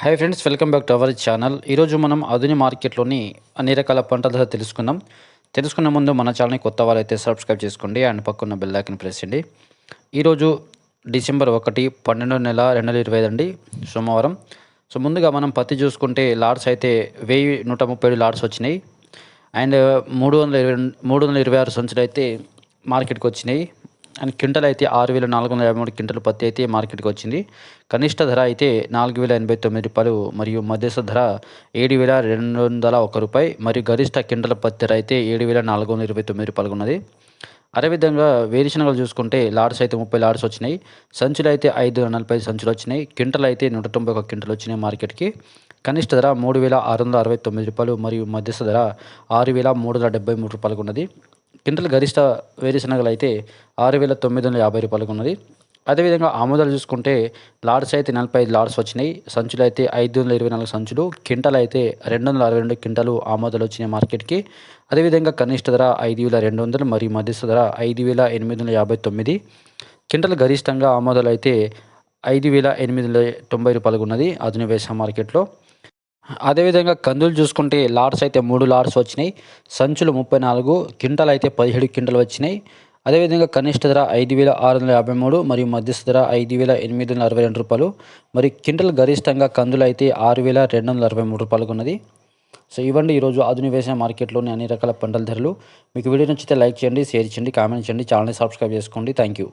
Hi friends welcome back to our channel ఈరోజు మనం ఆధునిక మార్కెట్లోని అన్ని రకాల పంటల ధర తెలుసుకుందాం. తెలుసుకునే ముందు మన ఛానల్ని కొత్త వాళ్ళైతే సబ్స్క్రైబ్ చేసుకోండి అండ్ పక్కన్న బెల్ ఐకన్ ప్రెస్ చేయండి. ఈరోజు డిసెంబర్ ఒకటి పన్నెండో నెల రెండు వేల ఇరవై అండి సోమవారం. సో ముందుగా మనం పత్తి చూసుకుంటే లాడ్స్ అయితే వెయ్యి నూట ముప్పై ఏడు లాడ్స్ వచ్చినాయి. అండ్ మూడు వందల ఇరవై మూడు వందల ఇరవై ఆరు సంచులు అయితే మార్కెట్కి వచ్చినాయి. అండ్ క్వింటల్ అయితే ఆరు వేల నాలుగు వందల యాభై మూడు క్వింటల్ పత్తి అయితే మార్కెట్కి వచ్చింది. కనిష్ట ధర అయితే నాలుగు వేల ఎనభై తొమ్మిది రూపాయలు మరియు మధ్యస్థ ధర ఏడు వేల రెండు వందల ఒక రూపాయి మరియు గరిష్ట క్వింటల్ పత్తి ధర అయితే ఏడు వేల నాలుగు వందల ఇరవై తొమ్మిది రూపాయలు ఉన్నది. అదేవిధంగా వేరుశనగలు చూసుకుంటే లాడ్స్ అయితే ముప్పై లాడ్స్ వచ్చినాయి. సంచులు అయితే ఐదు నలభై సంచులు వచ్చినాయి. క్వింటల్ అయితే నూట తొంభై ఒక క్వింటల్ వచ్చినాయి మార్కెట్కి. కనిష్ట ధర మూడు వేల ఆరు వందల అరవై తొమ్మిది రూపాయలు మరియు మధ్యస్థ ధర ఆరు వేల మూడు వందల డెబ్బై మూడు రూపాయలకు ఉన్నది. క్వింటల్ గరిష్ట వేరుశనగలు అయితే ఆరు వేల తొమ్మిది వందల యాభై రూపాయలకు ఉన్నది. అదేవిధంగా ఆమోదాలు చూసుకుంటే లాడ్స్ అయితే నలభై ఐదు లాడ్స్ వచ్చినాయి. సంచులు అయితే ఐదు వందల ఇరవై నాలుగు సంచులు. క్వింటల్ అయితే రెండు వందల అరవై రెండు క్వింటాలు ఆమోదాలు వచ్చినాయి మార్కెట్కి. అదేవిధంగా కనిష్ట ధర ఐదు వేల రెండు వందలు మరియు మధ్యస్థ ధర ఐదు వేల ఎనిమిది వందల యాభై తొమ్మిది. క్వింటల్ గరిష్టంగా ఆమోదాలు అయితే ఐదు వేల ఎనిమిది వందల తొంభై రూపాయలకు ఉన్నది. ఆధునిక వ్యవసాయ మార్కెట్లో అదేవిధంగా కందులు చూసుకుంటే లార్స్ అయితే మూడు లార్స్ వచ్చినాయి. సంచులు ముప్పై నాలుగు క్వింటల్ అయితే పదిహేడు క్వింటల్ వచ్చినాయి. అదేవిధంగా కనిష్ట ధర ఐదు వేల ఆరు వందల యాభై మూడు మరియు మధ్యస్థ ధర ఐదు వేల ఎనిమిది వందల అరవై రెండు రూపాయలు. మరి క్వింటల్ గరిష్టంగా కందులు అయితే ఆరు వేల రెండు వందల అరవై మూడు రూపాయలకు ఉన్నది. సో ఇవ్వండి ఈరోజు ఆధునిక వ్యవసాయ మార్కెట్లోని అన్ని రకాల పంటల ధరలు. మీకు వీడియో నచ్చితే లైక్ చేయండి షేర్ చేయండి కామెంట్ చేయండి ఛానల్ని సబ్స్క్రైబ్ చేసుకోండి. Thank you.